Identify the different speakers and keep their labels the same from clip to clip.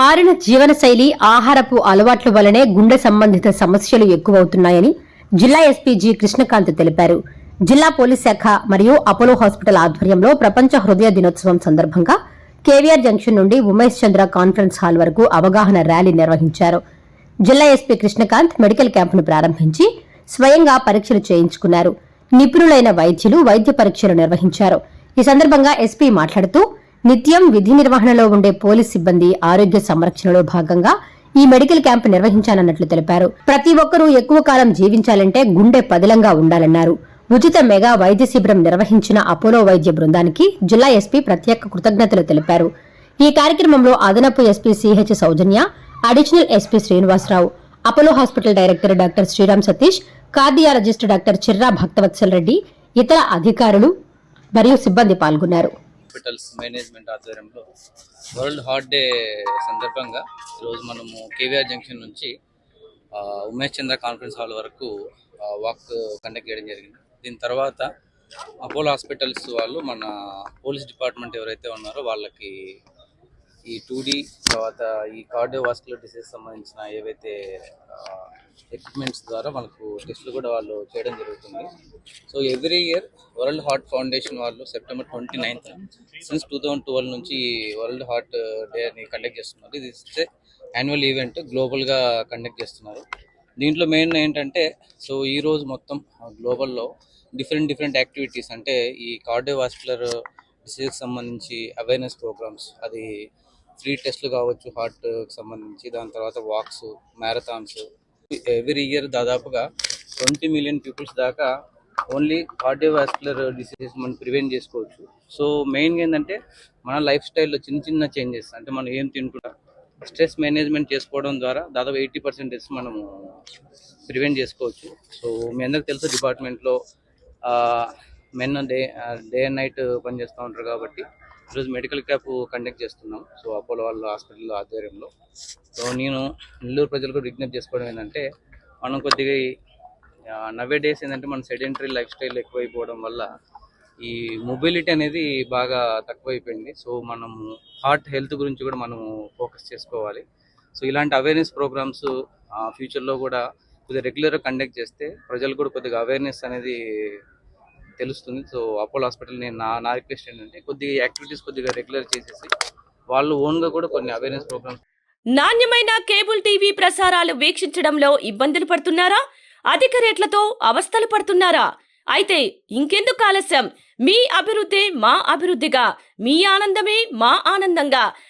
Speaker 1: మారిన జీవనశైలి ఆహారపు అలవాట్ల వలనే గుండె సంబంధిత సమస్యలు ఎక్కువవుతున్నాయని జిల్లా ఎస్పీ జి కృష్ణకాంత్ తెలిపారు. జిల్లా పోలీస్ శాఖ మరియు అపోలో హాస్పిటల్ ఆధ్వర్యంలో ప్రపంచ హృదయ దినోత్సవం సందర్భంగా కేవీఆర్ జంక్షన్ నుండి ఉమేష్ చంద్ర కాన్ఫరెన్స్ హాల్ వరకు అవగాహన ర్యాలీ నిర్వహించారు. జిల్లా ఎస్పీ కృష్ణకాంత్ మెడికల్ క్యాంపును ప్రారంభించి స్వయంగా పరీక్షలు చేయించుకున్నారు. నిపుణులైన వైద్యులు వైద్య పరీక్షలు నిర్వహించారు. ఈ సందర్భంగా ఎస్పీ మాట్లాడుతూ నిత్యం విధి నిర్వహణలో ఉండే పోలీస్ సిబ్బంది ఆరోగ్య సంరక్షణలో భాగంగా ఈ మెడికల్ క్యాంప్ నిర్వహించానన్నట్లు తెలిపారు. ప్రతి ఒక్కరూ ఎక్కువ కాలం జీవించాలంటే గుండె పదిలంగా ఉండాలన్నారు. ఉచిత మెగా వైద్య శిబిరం నిర్వహించిన అపోలో వైద్య బృందానికి జిల్లా ఎస్పీ ప్రత్యేక కృతజ్ఞతలు తెలిపారు. ఈ కార్యక్రమంలో అదనపు SP CH Soujanya additional SP Srinivasarao Apollo hospital director doctor Sriram Satish cardiologist doctor Chirra Bhaktavatsal Reddy ఇతర అధికారులు మరియు సిబ్బంది పాల్గొన్నారు.
Speaker 2: హాస్పిటల్స్ మేనేజ్మెంట్ ఆధ్వర్యంలో వరల్డ్ హార్ట్ డే సందర్భంగా ఈరోజు మనము కేవీఆర్ జంక్షన్ నుంచి ఉమేష్ చంద్ర కాన్ఫరెన్స్ హాల్ వరకు వాక్ కండక్ట్ చేయడం జరిగింది. దీని తర్వాత అపోలో హాస్పిటల్స్ వాళ్ళు మన పోలీస్ డిపార్ట్మెంట్ ఎవరైతే ఉన్నారో వాళ్ళకి ఈ టూ డి తర్వాత ఈ కార్డియోవాస్కులర్ డిసీజ్ సంబంధించిన ఏవైతే ఎక్విప్మెంట్స్ ద్వారా మనకు టెస్టులు కూడా వాళ్ళు చేయడం జరుగుతుంది. So every year world heart foundation వాళ్ళు September twenty ninth since two thousand twelve నుంచి వరల్డ్ హార్ట్ డేని కండక్ట్ చేస్తున్నారు. ఇది ఇస్తే యాన్యువల్ ఈవెంట్ గ్లోబల్గా కండక్ట్ చేస్తున్నారు. దీంట్లో మెయిన్ ఏంటంటే సో ఈ రోజు మొత్తం గ్లోబల్లో డిఫరెంట్ డిఫరెంట్ యాక్టివిటీస్ అంటే ఈ కార్డియోవాస్కులర్ డిసీజ్కి సంబంధించి అవేర్నెస్ ప్రోగ్రామ్స్ అది ఫ్రీ టెస్ట్లు కావచ్చు హార్ట్కి సంబంధించి దాని తర్వాత వాక్స్ మ్యారథాన్స్. ఎవ్రీ ఇయర్ దాదాపుగా ట్వంటీ మిలియన్ పీపుల్స్ దాకా ఓన్లీ కార్డియోవాస్కులర్ డిసీజెస్ మనం ప్రివెంట్ చేసుకోవచ్చు. సో మెయిన్గా ఏంటంటే మన లైఫ్ స్టైల్లో చిన్న చిన్న చేంజెస్ అంటే మనం ఏం తింటున్నా స్ట్రెస్ మేనేజ్మెంట్ చేసుకోవడం ద్వారా దాదాపు ఎయిటీ పర్సెంటేజ్ మనము ప్రివెంట్ చేసుకోవచ్చు. సో మీ అందరికి తెలుసు డిపార్ట్మెంట్లో men day day and night పనిచేస్తూ ఉంటారు కాబట్టి ఈరోజు మెడికల్ క్యాంప్ కండక్ట్ చేస్తున్నాం. సో అపోలో వాళ్ళ హాస్పిటల్ ఆధ్వర్యంలో. సో నేను నెల్లూరు ప్రజలకు విజ్ఞప్తి చేసుకోవడం ఏంటంటే మనం కొద్దిగా నవే డేస్ ఏంటంటే మన సెడెంటరీ లైఫ్ స్టైల్ ఎక్కువైపోవడం వల్ల ఈ మొబిలిటీ అనేది బాగా తక్కువైపోయింది. సో మనము హార్ట్ హెల్త్ గురించి కూడా మనము ఫోకస్ చేసుకోవాలి. సో ఇలాంటి అవేర్నెస్ ప్రోగ్రామ్స్ ఫ్యూచర్లో కూడా కొద్దిగా రెగ్యులర్గా కండక్ట్ చేస్తే ప్రజలు కూడా కొద్దిగా అవేర్నెస్ అనేది తెలుస్తుంది. సో అపోలో హాస్పిటల్ నేను నా నా రిక్వెస్ట్ ఏంటంటే కొద్దిగా యాక్టివిటీస్ కొద్దిగా రెగ్యులర్ చేసేసి వాళ్ళు ఓన్గా కూడా కొన్ని అవేర్నెస్ ప్రోగ్రామ్స్
Speaker 3: నాణ్యమైన కేబుల్ టీవీ ప్రసారాలు వీక్షించడంలో ఇబ్బందులు పడుతున్నారా? అధిక రేట్లతో అవస్థలు పడుతున్నారా? అయితే ఇంకెందుకు ఆలస్యం? మీ అభివృద్ధి మా అభివృద్ధిగా మీ ఆనందమే మా ఆనందంగా.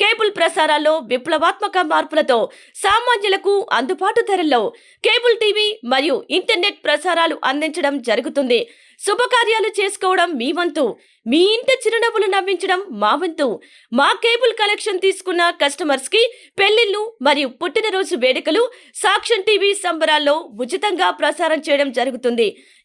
Speaker 3: కేబుల్ ప్రసారాల్లో విప్లవాత్మక మార్పులతో సామాన్యులకు అందుబాటు ధరల్లో కేబుల్ టీవీ మరియు ఇంటర్నెట్ ప్రసారాలు అందించడం జరుగుతుంది. శుభకార్యాలు చేసుకోవడం మీ వంతు. మీ ఇంటి చిరునవ్వులు నవ్వించడం మా వంతు. మా కేబుల్ కలెక్షన్ తీసుకున్న కస్టమర్స్కి పెళ్ళిళ్ళు మరియు పుట్టినరోజు వేడుకలు సాక్ష్యం టీవీ సంబరాల్లో ఉచితంగా ప్రసారం చేయడం జరుగుతుంది.